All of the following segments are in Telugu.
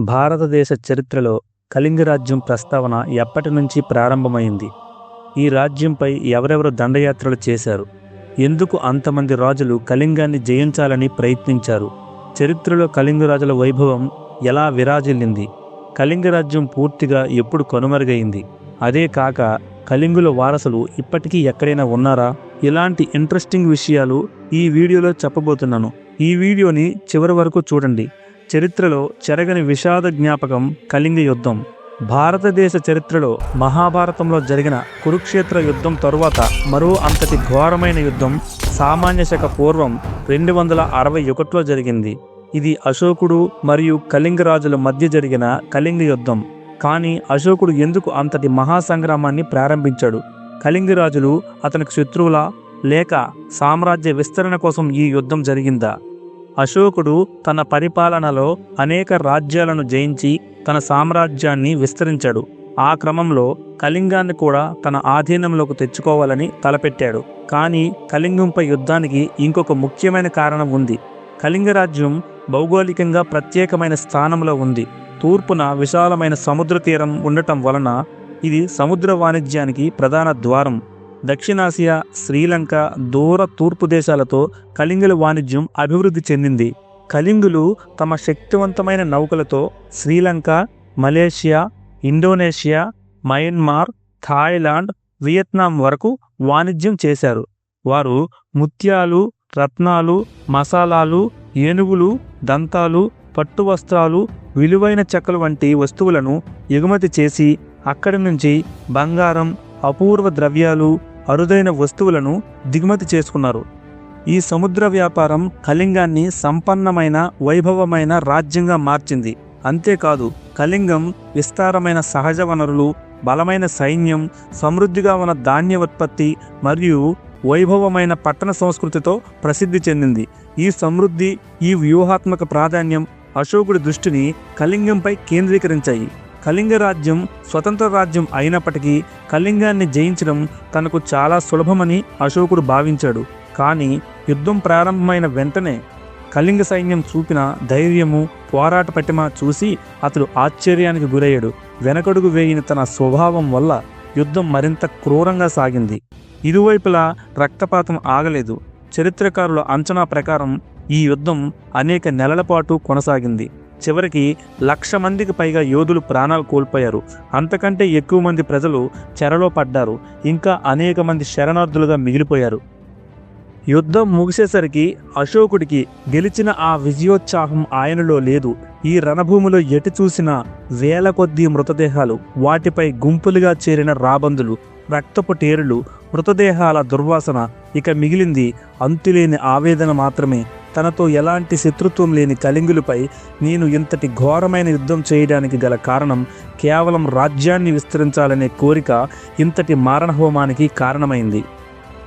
భారతదేశ చరిత్రలో కళింగ రాజ్యం ప్రస్తావన ఎప్పటి నుంచి ప్రారంభమైంది? ఈ రాజ్యంపై ఎవరెవరు దండయాత్రలు చేశారు? ఎందుకు అంతమంది రాజులు కళింగాన్ని జయించాలని ప్రయత్నించారు? చరిత్రలో కళింగ రాజుల వైభవం ఎలా విరాజిల్లింది? కళింగ రాజ్యం పూర్తిగా ఎప్పుడు కనుమరుగైంది? అదే కాక కళింగుల వారసులు ఇప్పటికీ ఎక్కడైనా ఉన్నారా? ఇలాంటి ఇంట్రెస్టింగ్ విషయాలు ఈ వీడియోలో చెప్పబోతున్నాను. ఈ వీడియోని చివరి వరకు చూడండి. చరిత్రలో చెరగని విషాద జ్ఞాపకం కళింగ యుద్ధం. భారతదేశ చరిత్రలో మహాభారతంలో జరిగిన కురుక్షేత్ర యుద్ధం తరువాత మరో అంతటి ఘోరమైన యుద్ధం సామాన్య శక పూర్వం రెండు వందల అరవై ఒకటిలో జరిగింది. ఇది అశోకుడు మరియు కళింగ రాజుల మధ్య జరిగిన కళింగ యుద్ధం. కానీ అశోకుడు ఎందుకు అంతటి మహాసంగ్రామాన్ని ప్రారంభించాడు? కళింగ రాజులు అతనికి శత్రువులా లేక సామ్రాజ్య విస్తరణ కోసం ఈ యుద్ధం జరిగిందా? అశోకుడు తన పరిపాలనలో అనేక రాజ్యాలను జయించి తన సామ్రాజ్యాన్ని విస్తరించాడు. ఆ క్రమంలో కళింగాన్ని కూడా తన ఆధీనంలోకి తెచ్చుకోవాలని తలపెట్టాడు. కానీ కళింగంపై యుద్ధానికి ఇంకొక ముఖ్యమైన కారణం ఉంది. కళింగ రాజ్యం భౌగోళికంగా ప్రత్యేకమైన స్థానంలో ఉంది. తూర్పున విశాలమైన సముద్ర తీరం ఉండటం వలన ఇది సముద్ర వాణిజ్యానికి ప్రధాన ద్వారం. దక్షిణాసియా శ్రీలంక దూర తూర్పు దేశాలతో కళింగుల వాణిజ్యం అభివృద్ధి చెందింది. కళింగులు తమ శక్తివంతమైన నౌకలతో Sri Lanka Malaysia Indonesia Myanmar Thailand Vietnam వరకు వాణిజ్యం చేశారు. వారు ముత్యాలు రత్నాలు మసాలాలు ఏనుగులు దంతాలు పట్టు వస్త్రాలు విలువైన చెక్కలు వంటి వస్తువులను ఎగుమతి చేసి అక్కడి నుంచి బంగారం అపూర్వ ద్రవ్యాలు అరుదైన వస్తువులను దిగుమతి చేసుకున్నారు. ఈ సముద్ర వ్యాపారం కళింగాన్ని సంపన్నమైన వైభవమైన రాజ్యంగా మార్చింది. అంతేకాదు కళింగం విస్తారమైన సహజ వనరులు బలమైన సైన్యం సమృద్ధిగా ఉన్న ధాన్య ఉత్పత్తి మరియు వైభవమైన పట్టణ సంస్కృతితో ప్రసిద్ధి చెందింది. ఈ సమృద్ధి ఈ వ్యూహాత్మక ప్రాధాన్యం అశోకుడి దృష్టిని కళింగంపై కేంద్రీకరించాయి. కళింగ రాజ్యం స్వతంత్ర రాజ్యం అయినప్పటికీ కళింగాన్ని జయించడం తనకు చాలా సులభమని అశోకుడు భావించాడు. కానీ యుద్ధం ప్రారంభమైన వెంటనే కళింగ సైన్యం చూపిన ధైర్యము పోరాట పటిమ చూసి అతడు ఆశ్చర్యానికి గురయ్యాడు. వెనకడుగు వేయిన తన స్వభావం వల్ల యుద్ధం మరింత క్రూరంగా సాగింది. ఇరువైపులా రక్తపాతం ఆగలేదు. చరిత్రకారుల అంచనా ప్రకారం ఈ యుద్ధం అనేక నెలల పాటు కొనసాగింది. చివరికి లక్ష మందికి పైగా యోధులు ప్రాణాలు కోల్పోయారు. అంతకంటే ఎక్కువ మంది ప్రజలు చెరలో పడ్డారు. ఇంకా అనేక మంది శరణార్థులుగా మిగిలిపోయారు. యుద్ధం ముగిసేసరికి అశోకుడికి గెలిచిన ఆ విజయోత్సాహం ఆయనలో లేదు. ఈ రణభూమిలో ఎటు చూసినా వేల కొద్దీ మృతదేహాలు వాటిపై గుంపులుగా చేరిన రాబందులు రక్తపు టేరులు మృతదేహాల దుర్వాసన ఇక మిగిలింది అంతులేని ఆవేదన మాత్రమే. తనతో ఎలాంటి శత్రుత్వం లేని కళింగులపై నేను ఇంతటి ఘోరమైన యుద్ధం చేయడానికి గల కారణం కేవలం రాజ్యాన్ని విస్తరించాలనే కోరిక ఇంతటి మారణహోమానికి కారణమైంది.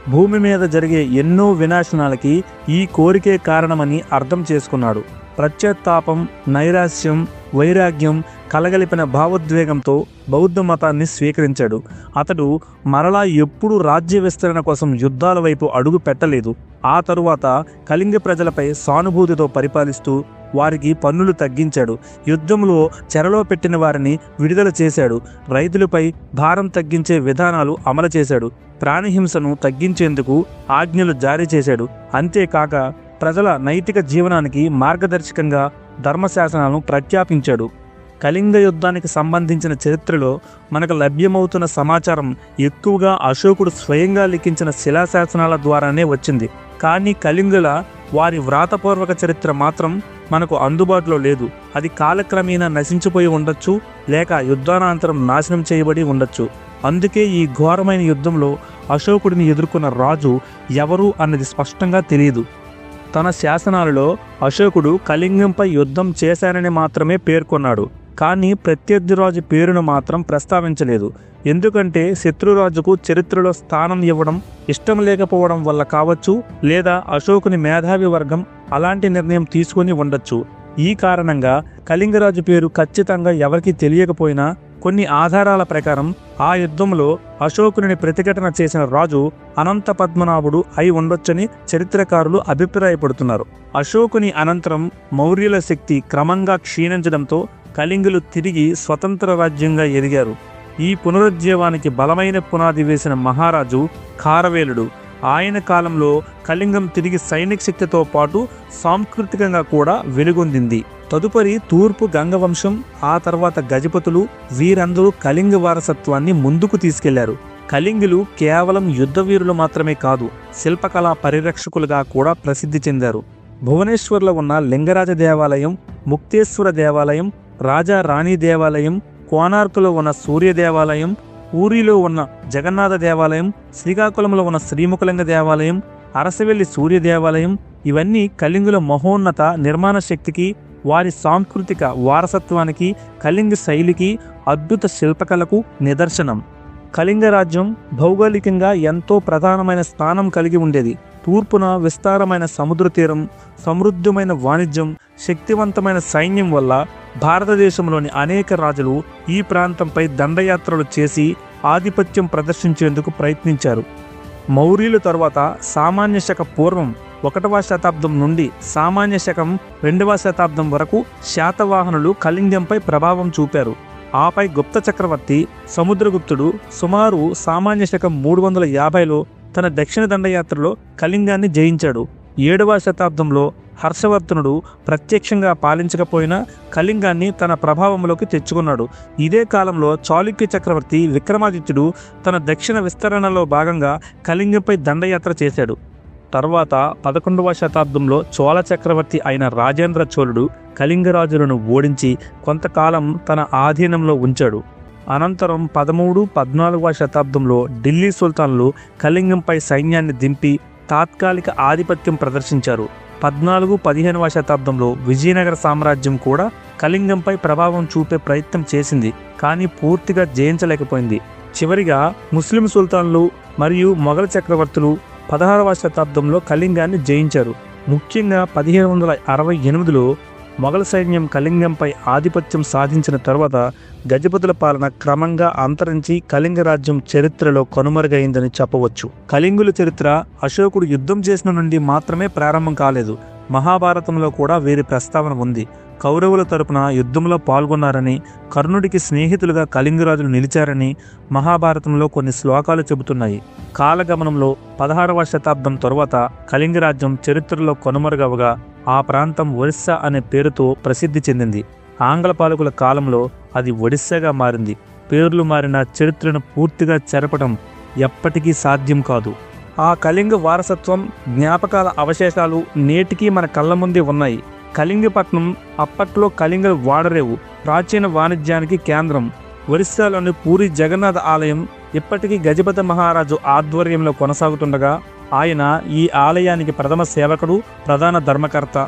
భూమి మీద జరిగే ఎన్నో వినాశనాలకి ఈ కోరికే కారణమని అర్థం చేసుకున్నాడు. ప్రత్యత్తాపం నైరాశ్యం వైరాగ్యం కలగలిపిన భావోద్వేగంతో బౌద్ధ మతాన్ని స్వీకరించాడు. అతడు మరలా ఎప్పుడూ రాజ్య విస్తరణ కోసం యుద్ధాల వైపు అడుగు పెట్టలేదు. ఆ తరువాత కళింగ ప్రజలపై సానుభూతితో పరిపాలిస్తూ వారికి పన్నులు తగ్గించాడు. యుద్ధంలో చెరలో పెట్టిన వారిని విడుదల చేశాడు. రైతులపై భారం తగ్గించే విధానాలు అమలు చేశాడు. ప్రాణిహింసను తగ్గించేందుకు ఆజ్ఞలు జారీ చేశాడు. అంతేకాక ప్రజల నైతిక జీవనానికి మార్గదర్శకంగా ధర్మశాసనాలను ప్రఖ్యాపించాడు. కళింగ యుద్ధానికి సంబంధించిన చరిత్రలో మనకు లభ్యమవుతున్న సమాచారం ఎక్కువగా అశోకుడు స్వయంగా లిఖించిన శిలాశాసనాల ద్వారానే వచ్చింది. కానీ కళింగుల వారి వ్రాతపూర్వక చరిత్ర మాత్రం మనకు అందుబాటులో లేదు. అది కాలక్రమేణా నశించిపోయి ఉండొచ్చు లేక యుద్ధానంతరం నాశనం చేయబడి ఉండొచ్చు. అందుకే ఈ ఘోరమైన యుద్ధంలో అశోకుడిని ఎదుర్కొన్న రాజు ఎవరు అన్నది స్పష్టంగా తెలియదు. తన శాసనాలలో అశోకుడు కళింగంపై యుద్ధం చేశానని మాత్రమే పేర్కొన్నాడు. కానీ ప్రత్యర్థి రాజు పేరును మాత్రం ప్రస్తావించలేదు. ఎందుకంటే శత్రురాజుకు చరిత్రలో స్థానం ఇవ్వడం ఇష్టం లేకపోవడం వల్ల కావచ్చు లేదా అశోకుని మేధావి వర్గం అలాంటి నిర్ణయం తీసుకుని ఉండొచ్చు. ఈ కారణంగా కళింగరాజు పేరు ఖచ్చితంగా ఎవరికీ తెలియకపోయినా కొన్ని ఆధారాల ప్రకారం ఆ యుద్ధంలో అశోకుని ప్రతిఘటన చేసిన రాజు అనంత పద్మనాభుడు అయి ఉండొచ్చని చరిత్రకారులు అభిప్రాయపడుతున్నారు. అశోకుని అనంతరం మౌర్యుల శక్తి క్రమంగా క్షీణించడంతో కళింగులు తిరిగి స్వతంత్ర రాజ్యంగా ఎదిగారు. ఈ పునరుజ్జీవానికి బలమైన పునాది వేసిన మహారాజు ఖారవేలుడు ఆయన కాలంలో కళింగం తిరిగి సైనిక శక్తితో పాటు సాంస్కృతికంగా కూడా వెలుగొందింది. తదుపరి తూర్పు గంగవంశం ఆ తర్వాత గజపతులు వీరందరూ కళింగ వారసత్వాన్ని ముందుకు తీసుకెళ్ళారు. కళింగులు కేవలం యుద్ధవీరులు మాత్రమే కాదు శిల్పకళా పరిరక్షకులుగా కూడా ప్రసిద్ధి చెందారు. భువనేశ్వర్లో ఉన్న లింగరాజ దేవాలయం ముక్తేశ్వర దేవాలయం రాజా రాణి దేవాలయం కోనార్కులో ఉన్న సూర్య దేవాలయం ఊరిలో ఉన్న జగన్నాథ దేవాలయం శ్రీకాకుళంలో ఉన్న శ్రీముఖలింగ దేవాలయం అరసవెల్లి సూర్య దేవాలయం ఇవన్నీ కళింగుల మహోన్నత నిర్మాణ శక్తికి వారి సాంస్కృతిక వారసత్వానికి కళింగ శైలికి అద్భుత శిల్పకళకు నిదర్శనం. కళింగ రాజ్యం భౌగోళికంగా ఎంతో ప్రధానమైన స్థానం కలిగి ఉండేది. తూర్పున విస్తారమైన సముద్ర తీరం సమృద్ధమైన వాణిజ్యం శక్తివంతమైన సైన్యం వల్ల భారతదేశంలోని అనేక రాజులు ఈ ప్రాంతంపై దండయాత్రలు చేసి ఆధిపత్యం ప్రదర్శించేందుకు ప్రయత్నించారు. మౌర్యుల తరువాత సామాన్య శక పూర్వం ఒకటవ శతాబ్దం నుండి సామాన్య శకం రెండవ శతాబ్దం వరకు శాతవాహనులు కళింగంపై ప్రభావం చూపారు. ఆపై గుప్త చక్రవర్తి సముద్రగుప్తుడు సుమారు సామాన్య శకం మూడు వందల యాభైలో తన దక్షిణ దండయాత్రలో కళింగాన్ని జయించాడు. ఏడవ శతాబ్దంలో హర్షవర్ధనుడు ప్రత్యక్షంగా పాలించకపోయినా కళింగాన్ని తన ప్రభావంలోకి తెచ్చుకున్నాడు. ఇదే కాలంలో చాళుక్య చక్రవర్తి విక్రమాదిత్యుడు తన దక్షిణ విస్తరణలో భాగంగా కళింగంపై దండయాత్ర చేశాడు. తర్వాత పదకొండవ శతాబ్దంలో చోళ చక్రవర్తి అయిన రాజేంద్ర చోళుడు కళింగరాజులను ఓడించి కొంతకాలం తన ఆధీనంలో ఉంచాడు. అనంతరం పదమూడు పద్నాలుగవ శతాబ్దంలో ఢిల్లీ సుల్తాన్లు కళింగంపై సైన్యాన్ని దింపి తాత్కాలిక ఆధిపత్యం ప్రదర్శించారు. పద్నాలుగు పదిహేనవ శతాబ్దంలో విజయనగర సామ్రాజ్యం కూడా కళింగంపై ప్రభావం చూపే ప్రయత్నం చేసింది కానీ పూర్తిగా జయించలేకపోయింది. చివరిగా ముస్లిం సుల్తాన్లు మరియు మొఘల్ చక్రవర్తులు పదహారవ శతాబ్దంలో కళింగాన్ని జయించారు. ముఖ్యంగా పదిహేను వందల అరవై ఎనిమిదిలో మొఘల్ సైన్యం కళింగంపై ఆధిపత్యం సాధించిన తర్వాత గజపతుల పాలన క్రమంగా అంతరించి కళింగ రాజ్యం చరిత్రలో కనుమరుగైందని చెప్పవచ్చు. కళింగుల చరిత్ర అశోకుడు యుద్ధం చేసిన నుండి మాత్రమే ప్రారంభం కాలేదు. మహాభారతంలో కూడా వీరి ప్రస్తావన ఉంది. కౌరవుల తరపున యుద్ధంలో పాల్గొన్నారని కర్ణుడికి స్నేహితులుగా కళింగరాజులు నిలిచారని మహాభారతంలో కొన్ని శ్లోకాలు చెబుతున్నాయి. కాలగమనంలో పదహారవ శతాబ్దం తరువాత కళింగరాజ్యం చరిత్రలో కనుమరుగవగా ఆ ప్రాంతం ఒరిస్సా అనే పేరుతో ప్రసిద్ధి చెందింది. ఆంగ్ల పాలకుల కాలంలో అది ఒడిస్సాగా మారింది. పేర్లు మారిన చరిత్రను పూర్తిగా చెరపడం ఎప్పటికీ సాధ్యం కాదు. ఆ కళింగ వారసత్వం జ్ఞాపకాల అవశేషాలు నేటికీ మన కళ్ళ ముందే ఉన్నాయి. కళింగపట్నం అప్పట్లో కళింగ వాడరేవు. ప్రాచీన వాణిజ్యానికి కేంద్రం. ఒరిస్సాలోని పూరి జగన్నాథ ఆలయం ఇప్పటికీ గజపతి మహారాజు ఆధ్వర్యంలో కొనసాగుతుండగా ఆయన ఈ ఆలయానికి ప్రథమ సేవకుడు ప్రధాన ధర్మకర్త.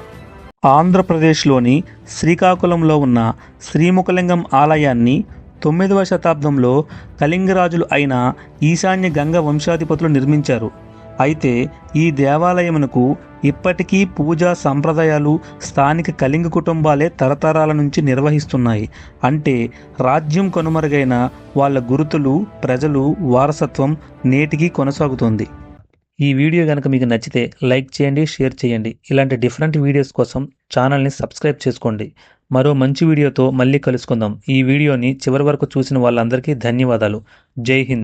ఆంధ్రప్రదేశ్లోని శ్రీకాకుళంలో ఉన్న శ్రీముఖలింగం ఆలయాన్ని తొమ్మిదవ శతాబ్దంలో కళింగరాజులు అయిన ఈశాన్య గంగ వంశాధిపతులు నిర్మించారు. అయితే ఈ దేవాలయమునకు ఇప్పటికీ పూజా సంప్రదాయాలు స్థానిక కళింగ కుటుంబాలే తరతరాల నుంచి నిర్వహిస్తున్నాయి. అంటే రాజ్యం కనుమరుగైన వాళ్ళ గురుతులు ప్రజలు వారసత్వం నేటికీ కొనసాగుతోంది. ఈ వీడియో కనుక మీకు నచ్చితే లైక్ చేయండి షేర్ చేయండి. ఇలాంటి డిఫరెంట్ వీడియోస్ కోసం ఛానల్ని సబ్స్క్రైబ్ చేసుకోండి. మరో మంచి వీడియోతో మళ్ళీ కలుసుకుందాం. ఈ వీడియోని చివరి వరకు చూసిన వాళ్ళందరికీ ధన్యవాదాలు. జై హింద్.